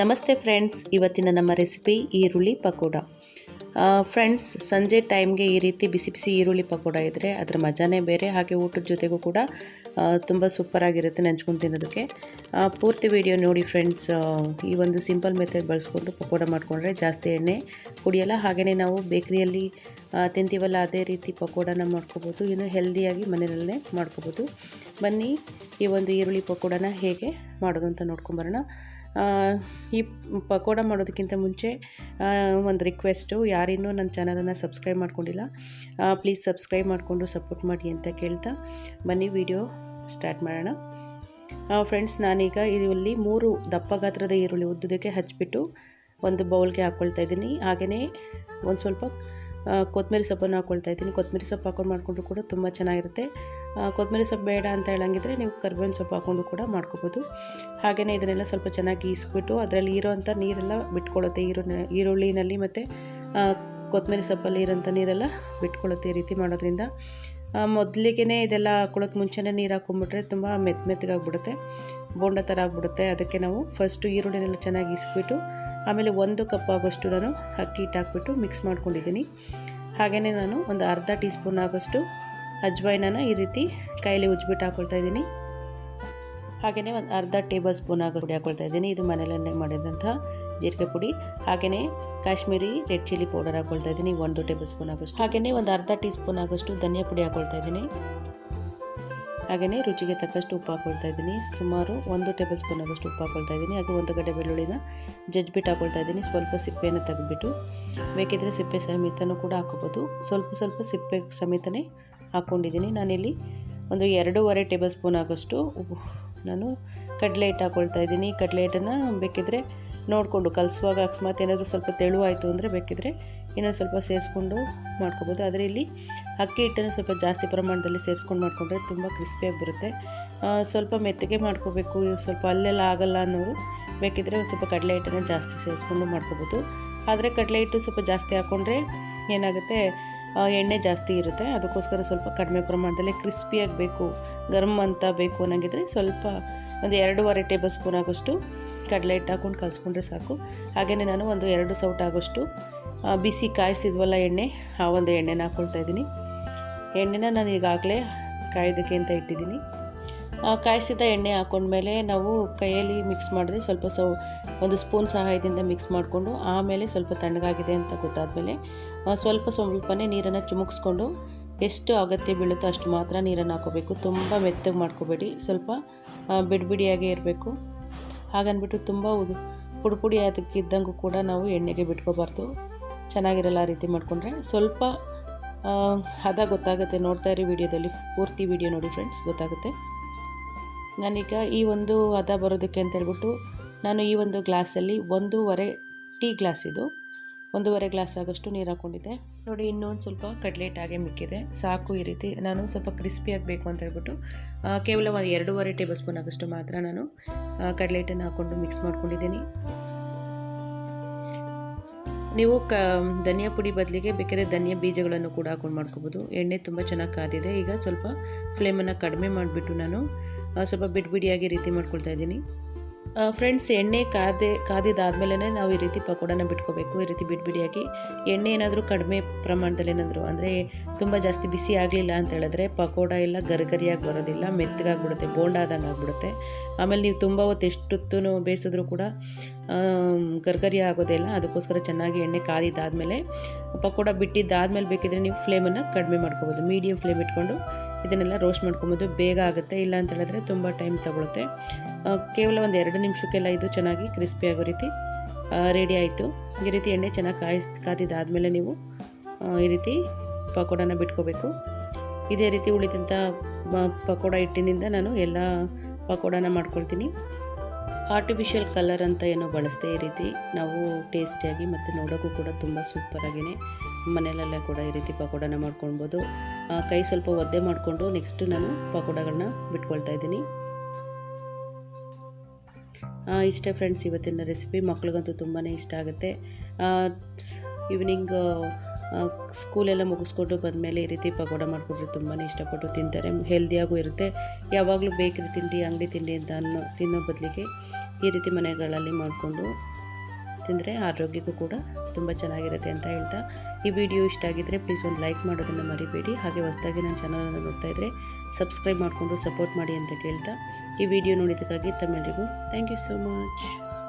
ನಮಸ್ತೆ ಫ್ರೆಂಡ್ಸ್, ಇವತ್ತಿನ ನಮ್ಮ ರೆಸಿಪಿ ಈರುಳ್ಳಿ ಪಕೋಡ. ಫ್ರೆಂಡ್ಸ್, ಸಂಜೆ ಟೈಮ್ಗೆ ಈ ರೀತಿ ಬಿಸಿ ಬಿಸಿ ಈರುಳ್ಳಿ ಪಕೋಡ ಇದ್ದರೆ ಅದರ ಮಜಾನೇ ಬೇರೆ, ಹಾಗೆ ಊಟದ ಜೊತೆಗೂ ಕೂಡ ತುಂಬ ಸೂಪರಾಗಿರುತ್ತೆ ನೆಂಚ್ಕೊಂಡು ತಿನ್ನೋದಕ್ಕೆ. ಪೂರ್ತಿ ವಿಡಿಯೋ ನೋಡಿ ಫ್ರೆಂಡ್ಸ್ ಈ ಒಂದು ಸಿಂಪಲ್ ಮೆಥಡ್ ಬಳಸ್ಕೊಂಡು ಪಕೋಡ ಮಾಡಿಕೊಂಡ್ರೆ ಜಾಸ್ತಿ ಎಣ್ಣೆ ಕುಡಿಯಲ್ಲ ಹಾಗೆಯೇ ನಾವು ಬೇಕ್ರಿಯಲ್ಲಿ ತಿಂತೀವಲ್ಲ ಅದೇ ರೀತಿ ಪಕೋಡನ ಮಾಡ್ಕೋಬೋದು, ಇನ್ನು ಹೆಲ್ದಿಯಾಗಿ ಮನೆಯಲ್ಲೇ ಮಾಡ್ಕೋಬೋದು. ಬನ್ನಿ ಈ ಒಂದು ಈರುಳ್ಳಿ ಪಕೋಡನ ಹೇಗೆ ಮಾಡೋದು ಅಂತ ನೋಡ್ಕೊಂಬರೋಣ. ಈ ಪಕೋಡ ಮಾಡೋದಕ್ಕಿಂತ ಮುಂಚೆ ಒಂದು ರಿಕ್ವೆಸ್ಟು ಯಾರಿನ್ನೂ ನನ್ನ ಚಾನಲನ್ನು ಸಬ್ಸ್ಕ್ರೈಬ್ ಮಾಡ್ಕೊಂಡಿಲ್ಲ ಪ್ಲೀಸ್ ಸಬ್ಸ್ಕ್ರೈಬ್ ಮಾಡಿಕೊಂಡು ಸಪೋರ್ಟ್ ಮಾಡಿ ಅಂತ ಕೇಳ್ತಾ ಬನ್ನಿ ವಿಡಿಯೋ ಸ್ಟಾರ್ಟ್ ಮಾಡೋಣ. ಫ್ರೆಂಡ್ಸ್ ನಾನೀಗ ಇಲ್ಲಿ ಮೂರು ದಪ್ಪ ಗಾತ್ರದ ಈರುಳ್ಳಿ ಉದ್ದದಕ್ಕೆ ಹಚ್ಚಿಬಿಟ್ಟು ಒಂದು ಬೌಲ್ಗೆ ಹಾಕ್ಕೊಳ್ತಾ ಇದ್ದೀನಿ. ಹಾಗೆಯೇ ಒಂದು ಸ್ವಲ್ಪ ಕೊತ್ತಂಬರಿ ಸೊಪ್ಪನ್ನು ಹಾಕ್ಕೊಳ್ತಾ ಇದ್ದೀನಿ. ಕೊತ್ತಂಬರಿ ಸೊಪ್ಪು ಹಾಕೊಂಡು ಮಾಡಿಕೊಂಡ್ರು ಕೂಡ ತುಂಬ ಚೆನ್ನಾಗಿರುತ್ತೆ. ಕೊತ್ತಂಬರಿ ಸೊಪ್ಪು ಬೇಡ ಅಂತ ಹೇಳಂಗಿದ್ರೆ ನೀವು ಕರ್ಬೇವಿನ ಸೊಪ್ಪು ಹಾಕೊಂಡು ಕೂಡ ಮಾಡ್ಕೋಬೋದು. ಹಾಗೆಯೇ ಇದನ್ನೆಲ್ಲ ಸ್ವಲ್ಪ ಚೆನ್ನಾಗಿ ಈಸ್ಬಿಟ್ಟು ಅದರಲ್ಲಿ ಇರೋವಂಥ ನೀರೆಲ್ಲ ಬಿಟ್ಕೊಳ್ಳುತ್ತೆ. ಈರುಳ್ಳಿ ಈರುಳ್ಳಿನಲ್ಲಿ ಮತ್ತು ಕೊತ್ತಂಬರಿ ಸೊಪ್ಪಲ್ಲಿ ಇರೋಂಥ ನೀರೆಲ್ಲ ಬಿಟ್ಕೊಳ್ಳುತ್ತೆ ಈ ರೀತಿ ಮಾಡೋದ್ರಿಂದ. ಮೊದಲಿಗೆ ಇದೆಲ್ಲ ಹಾಕೊಳ್ಳೋಕೆ ಮುಂಚೆನೇ ನೀರು ಹಾಕೊಂಡ್ಬಿಟ್ರೆ ತುಂಬ ಮೆತ್ತ ಮೆತ್ತಗಾಗ್ಬಿಡುತ್ತೆ ಬೋಂಡ ಥರ ಆಗಿಬಿಡುತ್ತೆ. ಅದಕ್ಕೆ ನಾವು ಫಸ್ಟು ಈರುಳ್ಳಿನೆಲ್ಲ ಚೆನ್ನಾಗಿ ಇಸ್ಬಿಟ್ಟು ಆಮೇಲೆ ಒಂದು ಕಪ್ ಆಗೋಷ್ಟು ನಾನು ಅಕ್ಕಿ ಹಿಟ್ಟು ಹಾಕ್ಬಿಟ್ಟು ಮಿಕ್ಸ್ ಮಾಡ್ಕೊಂಡಿದ್ದೀನಿ. ಹಾಗೆಯೇ ನಾನು ಒಂದು ಅರ್ಧ ಟೀ ಸ್ಪೂನ್ ಆಗೋಷ್ಟು ಅಜ್ವೈನನ ಈ ರೀತಿ ಕೈಲಿ ಉಜ್ಬಿಟ್ಟು ಹಾಕ್ಕೊಳ್ತಾ ಇದ್ದೀನಿ. ಹಾಗೆಯೇ ಒಂದು ಅರ್ಧ ಟೇಬಲ್ ಸ್ಪೂನ್ ಆಗೋ ಪುಡಿ ಹಾಕ್ಕೊಳ್ತಾ ಇದ್ದೀನಿ. ಇದು ಮನೆಯಲ್ಲೇ ಮಾಡಿದಂಥ ಜೀರಿಗೆ ಪುಡಿ. ಹಾಗೆಯೇ ಕಾಶ್ಮೀರಿ ರೆಡ್ ಚಿಲ್ಲಿ ಪೌಡರ್ ಹಾಕ್ಕೊಳ್ತಾ ಇದ್ದೀನಿ. ಒಂದು ಟೇಬಲ್ ಸ್ಪೂನ್ ಆಗೋಷ್ಟು. ಹಾಗೆಯೇ ಒಂದು ಅರ್ಧ ಟೀ ಸ್ಪೂನ್ ಆಗೋಷ್ಟು ಧನಿಯಾ ಪುಡಿ ಹಾಕ್ಕೊಳ್ತಾ ಇದ್ದೀನಿ. ಹಾಗೆಯೇ ರುಚಿಗೆ ತಕ್ಕಷ್ಟು ಉಪ್ಪು ಹಾಕೊಳ್ತಾ ಇದ್ದೀನಿ. ಸುಮಾರು ಒಂದು ಟೇಬಲ್ ಸ್ಪೂನ್ ಆಗೋಷ್ಟು ಉಪ್ಪು ಹಾಕೊಳ್ತಾ ಇದ್ದೀನಿ. ಹಾಗೆ ಒಂದು ಗಡ್ಡೆ ಬೆಳ್ಳುಳ್ಳಿನ ಜಜ್ಬಿಟ್ಟು ಹಾಕೊಳ್ತಾ ಇದ್ದೀನಿ. ಸ್ವಲ್ಪ ಸಿಪ್ಪೆಯನ್ನು ತೆಗೆದ್ಬಿಟ್ಟು. ಬೇಕಿದ್ರೆ ಸಿಪ್ಪೆ ಸಮೇತನೂ ಕೂಡ ಹಾಕೋಬೋದು ಸ್ವಲ್ಪ ಸ್ವಲ್ಪ ಸಿಪ್ಪೆ ಸಮೇತನೇ ಹಾಕ್ಕೊಂಡಿದ್ದೀನಿ ನಾನಿಲ್ಲಿ ಒಂದು ಎರಡೂವರೆ ಟೇಬಲ್ ಸ್ಪೂನ್ ಆಗೋಷ್ಟು ನಾನು ಕಡಲೆ ಹಿಟ್ಟು ಹಾಕೊಳ್ತಾ ಇದ್ದೀನಿ. ಕಡಲೆ ಹಿಟ್ಟನ್ನು ಬೇಕಿದ್ರೆ ನೋಡಿಕೊಂಡು, ಕಲಿಸುವಾಗ ಅಕಸ್ಮಾತ್ ಏನಾದರೂ ಸ್ವಲ್ಪ ತೆಳುವಾಯಿತು ಅಂದರೆ ಬೇಕಿದ್ರೆ ಇನ್ನೊಂದು ಸ್ವಲ್ಪ ಸೇರಿಸ್ಕೊಂಡು ಮಾಡ್ಕೋಬೋದು. ಆದರೆ ಇಲ್ಲಿ ಅಕ್ಕಿ ಹಿಟ್ಟನ್ನು ಸ್ವಲ್ಪ ಜಾಸ್ತಿ ಪ್ರಮಾಣದಲ್ಲಿ ಸೇರಿಸ್ಕೊಂಡು ಮಾಡಿಕೊಂಡ್ರೆ ತುಂಬ ಕ್ರಿಸ್ಪಿಯಾಗಿ ಬರುತ್ತೆ. ಸ್ವಲ್ಪ ಮೆತ್ತಗೆ ಮಾಡ್ಕೋಬೇಕು. ಸ್ವಲ್ಪ ಅಲ್ಲೆಲ್ಲ ಆಗಲ್ಲ ಅನ್ನೋರು ಬೇಕಿದ್ದರೆ ಒಂದು ಸ್ವಲ್ಪ ಕಡಲೆ ಹಿಟ್ಟನ್ನು ಜಾಸ್ತಿ ಸೇರಿಸ್ಕೊಂಡು ಮಾಡ್ಕೋಬೋದು. ಆದರೆ ಕಡಲೆ ಹಿಟ್ಟು ಸ್ವಲ್ಪ ಜಾಸ್ತಿ ಹಾಕ್ಕೊಂಡ್ರೆ ಏನಾಗುತ್ತೆ? ಎಣ್ಣೆ ಜಾಸ್ತಿ ಇರುತ್ತೆ. ಅದಕ್ಕೋಸ್ಕರ ಸ್ವಲ್ಪ ಕಡಿಮೆ ಪ್ರಮಾಣದಲ್ಲಿ ಕ್ರಿಸ್ಪಿಯಾಗಿ ಬೇಕು ಗರಮ್ ಅಂತ ಬೇಕು ಅನ್ನೋಂಗಿದ್ರೆ ಸ್ವಲ್ಪ ಒಂದು ಎರಡೂವರೆ ಟೇಬಲ್ ಸ್ಪೂನ್ ಆಗೋಷ್ಟು ಕಡಲೆ ಹಿಟ್ಟು ಹಾಕ್ಕೊಂಡು ಕಲಿಸ್ಕೊಂಡ್ರೆ ಸಾಕು. ಹಾಗೆಯೇ ನಾನು ಒಂದು ಎರಡು ಸೌಟ್ ಆಗೋಷ್ಟು ಬಿಸಿ ಕಾಯಿಸಿದ್ವಲ್ಲ ಎಣ್ಣೆ ಆ ಒಂದು ಎಣ್ಣೆನ ಹಾಕ್ಕೊಳ್ತಾ ಇದ್ದೀನಿ. ಎಣ್ಣೆನ ನಾನು ಈಗಾಗಲೇ ಕಾಯೋದಕ್ಕೆ ಅಂತ ಇಟ್ಟಿದ್ದೀನಿ. ಕಾಯಿಸಿದ ಎಣ್ಣೆ ಹಾಕೊಂಡ್ಮೇಲೆ ನಾವು ಕೈಯಲ್ಲಿ ಮಿಕ್ಸ್ ಮಾಡಿದ್ರೆ ಸ್ವಲ್ಪ ಸೌ ಒಂದು ಸ್ಪೂನ್ ಸಹಾಯದಿಂದ ಮಿಕ್ಸ್ ಮಾಡಿಕೊಂಡು ಆಮೇಲೆ ಸ್ವಲ್ಪ ತಣ್ಣಗಾಗಿದೆ ಅಂತ ಗೊತ್ತಾದಮೇಲೆ ಸ್ವಲ್ಪ ಸ್ವಲ್ಪನೇ ನೀರನ್ನು ಚುಮುಕ್ಸ್ಕೊಂಡು ಎಷ್ಟು ಅಗತ್ಯ ಬೀಳುತ್ತೋ ಅಷ್ಟು ಮಾತ್ರ ನೀರನ್ನು ಹಾಕೋಬೇಕು. ತುಂಬ ಮೆತ್ತಗೆ ಮಾಡ್ಕೋಬೇಡಿ. ಸ್ವಲ್ಪ ಆ, ಬಿಡಿಯಾಗೇ ಇರಬೇಕು. ಹಾಗನ್ಬಿಟ್ಟು ತುಂಬ ಉದು ಪುಡಿ ಕೂಡ ನಾವು ಎಣ್ಣೆಗೆ ಬಿಟ್ಕೋಬಾರ್ದು. ಚೆನ್ನಾಗಿರಲ್ಲ ಆ ರೀತಿ ಮಾಡಿಕೊಂಡ್ರೆ ಸ್ವಲ್ಪ ಹದ ಗೊತ್ತಾಗುತ್ತೆ. ನೋಡ್ತಾ ಇರಿ ವಿಡಿಯೋದಲ್ಲಿ ಪೂರ್ತಿ ವಿಡಿಯೋ ನೋಡಿ ಫ್ರೆಂಡ್ಸ್ ಗೊತ್ತಾಗುತ್ತೆ. ನಾನೀಗ ಈ ಒಂದು ಹದ ಬರೋದಕ್ಕೆ ಅಂತ ಹೇಳ್ಬಿಟ್ಟು ನಾನು ಈ ಒಂದು ಗ್ಲಾಸಲ್ಲಿ ಒಂದೂವರೆ ಟೀ ಗ್ಲಾಸ್ ಇದು, ಒಂದೂವರೆ ಗ್ಲಾಸ್ ಆಗೋಷ್ಟು ನೀರು ಹಾಕ್ಕೊಂಡಿದ್ದೆ. ನೋಡಿ, ಇನ್ನೊಂದು ಸ್ವಲ್ಪ ಕಡ್ಲೆಟ್ ಹಾಗೆ ಮಿಕ್ಕಿದೆ. ಸಾಕು ಈ ರೀತಿ. ನಾನು ಸ್ವಲ್ಪ ಕ್ರಿಸ್ಪಿ ಆಗಬೇಕು ಅಂತ ಹೇಳ್ಬಿಟ್ಟು ಕೇವಲ ಒಂದು ಎರಡೂವರೆ ಟೇಬಲ್ ಸ್ಪೂನ್ ಆಗೋಷ್ಟು ಮಾತ್ರ ನಾನು ಕಡ್ಲೆಟನ್ನು ಹಾಕ್ಕೊಂಡು ಮಿಕ್ಸ್ ಮಾಡ್ಕೊಂಡಿದ್ದೀನಿ. ನೀವು ಕ, ಧನಿಯಾ ಪುಡಿ ಬದಲಿಗೆ ಬೇಕಾದ್ರೆ ಧನಿಯಾ ಬೀಜಗಳನ್ನು ಕೂಡ ಹಾಕೊಂಡು ಮಾಡ್ಕೋಬೋದು. ಎಣ್ಣೆ ತುಂಬ ಚೆನ್ನಾಗಿ ಕಾದಿದೆ. ಈಗ ಸ್ವಲ್ಪ ಫ್ಲೇಮನ್ನು ಕಡಿಮೆ ಮಾಡಿಬಿಟ್ಟು ನಾನು ಸ್ವಲ್ಪ ಬಿಡಿ ಬಿಡಿಯಾಗಿ ರೀತಿ ಮಾಡ್ಕೊಳ್ತಾ ಇದ್ದೀನಿ. ಫ್ರೆಂಡ್ಸ್ ಎಣ್ಣೆ ಕಾದೆ ಕಾದಿದ್ದಾದಮೇಲೆ ನಾವು ಈ ರೀತಿ ಪಕೋಡನ ಬಿಟ್ಕೋಬೇಕು. ಈ ರೀತಿ ಬಿಡಿ ಬಿಡಿಯಾಗಿ ಎಣ್ಣೆ ಏನಾದರೂ ಕಡಿಮೆ ಪ್ರಮಾಣದಲ್ಲಿ ಏನಾದರೂ ಅಂದರೆ ತುಂಬ ಜಾಸ್ತಿ ಬಿಸಿ ಆಗಲಿಲ್ಲ ಅಂತ ಹೇಳಿದ್ರೆ ಪಕೋಡ ಎಲ್ಲ ಗರಿಗರಿಯಾಗಿ ಬರೋದಿಲ್ಲ, ಮೆತ್ತಗಾಗ್ಬಿಡುತ್ತೆ ಬೋಂಡ ಆದಂಗೆ ಆಗ್ಬಿಡುತ್ತೆ. ಆಮೇಲೆ ನೀವು ತುಂಬ ಹೊತ್ತು ಎಷ್ಟೊತ್ತು ಬೇಯಿಸಿದ್ರೂ ಕೂಡ ಗರ್ಗರಿ ಆಗೋದಿಲ್ಲ. ಅದಕ್ಕೋಸ್ಕರ ಚೆನ್ನಾಗಿ ಎಣ್ಣೆ ಕಾದಿದ್ದಾದಮೇಲೆ, ಪಕೋಡ ಬಿಟ್ಟಿದ್ದಾದಮೇಲೆ ಬೇಕಿದ್ರೆ ನೀವು ಫ್ಲೇಮನ್ನು ಕಡಿಮೆ ಮಾಡ್ಕೋಬೋದು. ಮೀಡಿಯಮ್ ಫ್ಲೇಮ್ ಇಟ್ಕೊಂಡು ಇದನ್ನೆಲ್ಲ ರೋಸ್ಟ್ ಮಾಡ್ಕೊಬೋದು. ಬೇಗ ಆಗುತ್ತೆ. ಇಲ್ಲ ಅಂತ ಹೇಳಿದ್ರೆ ತುಂಬ ಟೈಮ್ ತಗೊಳುತ್ತೆ. ಕೇವಲ ಒಂದು ಎರಡು ನಿಮಿಷಕ್ಕೆಲ್ಲ ಇದು ಚೆನ್ನಾಗಿ ಕ್ರಿಸ್ಪಿ ಆಗೋ ರೀತಿ ರೆಡಿ ಆಯಿತು. ಈ ರೀತಿ ಎಣ್ಣೆ ಚೆನ್ನಾಗಿ ಕಾಯಿಸ್, ಕಾದಿದ್ದಾದಮೇಲೆ ನೀವು ಈ ರೀತಿ ಪಕೋಡನ ಬಿಟ್ಕೋಬೇಕು. ಇದೇ ರೀತಿ ಉಳಿದಂಥ ಪಕೋಡ ಹಿಟ್ಟಿನಿಂದ ನಾನು ಎಲ್ಲ ಪಕೋಡನ ಮಾಡ್ಕೊಳ್ತೀನಿ. ಆರ್ಟಿಫಿಷಿಯಲ್ ಕಲರ್ ಅಂತ ಏನೋ ಬಳಸದೆ ಈ ರೀತಿ. ನಾವು ಟೇಸ್ಟಿಯಾಗಿ ಮತ್ತು ನೋಡೋಕ್ಕೂ ಕೂಡ ತುಂಬ ಸೂಪರಾಗಿಯೇ ಮನೆಯಲ್ಲೆಲ್ಲ ಕೂಡ ಈ ರೀತಿ ಪಕೋಡನ ಮಾಡ್ಕೊಳ್ಬೋದು. ಕೈ ಸ್ವಲ್ಪ ಒದ್ದೆ ಮಾಡಿಕೊಂಡು ನೆಕ್ಸ್ಟ್ ನಾನು ಪಕೋಡಗಳನ್ನ ಬಿಟ್ಕೊಳ್ತಾ ಇದ್ದೀನಿ. ಇಷ್ಟೇ ಫ್ರೆಂಡ್ಸ್ ಇವತ್ತಿನ ರೆಸಿಪಿ ಮಕ್ಳಿಗಂತೂ ತುಂಬಾ ಇಷ್ಟ ಆಗುತ್ತೆ. ಈವ್ನಿಂಗ್ ಸ್ಕೂಲೆಲ್ಲ ಮುಗಿಸ್ಕೊಂಡು ಬಂದಮೇಲೆ ಈ ರೀತಿ ಪಕೋಡ ಮಾಡಿಕೊಟ್ರೆ ತುಂಬಾ ಇಷ್ಟಪಟ್ಟು ತಿಂತಾರೆ. ಹೆಲ್ದಿಯಾಗೂ ಇರುತ್ತೆ. ಯಾವಾಗಲೂ ಬೇಕ್ರಿ ತಿಂಡಿ ಅಂಗಡಿ ತಿಂಡಿ ಅಂತ ಅನ್ನೋ, ತಿನ್ನೋ ಬದಲಿಗೆ ಈ ರೀತಿ ಮನೆಗಳಲ್ಲಿ ಮಾಡಿಕೊಂಡು ತಿಂದರೆ ಆರೋಗ್ಯಕ್ಕೂ ಕೂಡ ತುಂಬ ಚೆನ್ನಾಗಿರುತ್ತೆ ಅಂತ ಹೇಳ್ತಾ. ಈ ವಿಡಿಯೋ ಇಷ್ಟ ಆಗಿದ್ದರೆ ಪ್ಲೀಸ್ ಒಂದು ಲೈಕ್ ಮಾಡೋದನ್ನು ಮರಿಬೇಡಿ. ಹಾಗೆ ಹೊಸದಾಗಿ ನನ್ನ ಚಾನಲನ್ನು ನೋಡ್ತಾ ಇದ್ದರೆ ಸಬ್ಸ್ಕ್ರೈಬ್ ಮಾಡಿಕೊಂಡು ಸಪೋರ್ಟ್ ಮಾಡಿ ಅಂತ ಕೇಳ್ತಾ. ಈ ವಿಡಿಯೋ ನೋಡಿದ್ದಕ್ಕಾಗಿ ತಮ್ಮೆಲ್ಲರಿಗೂ ಥ್ಯಾಂಕ್ ಯು ಸೋ ಮಚ್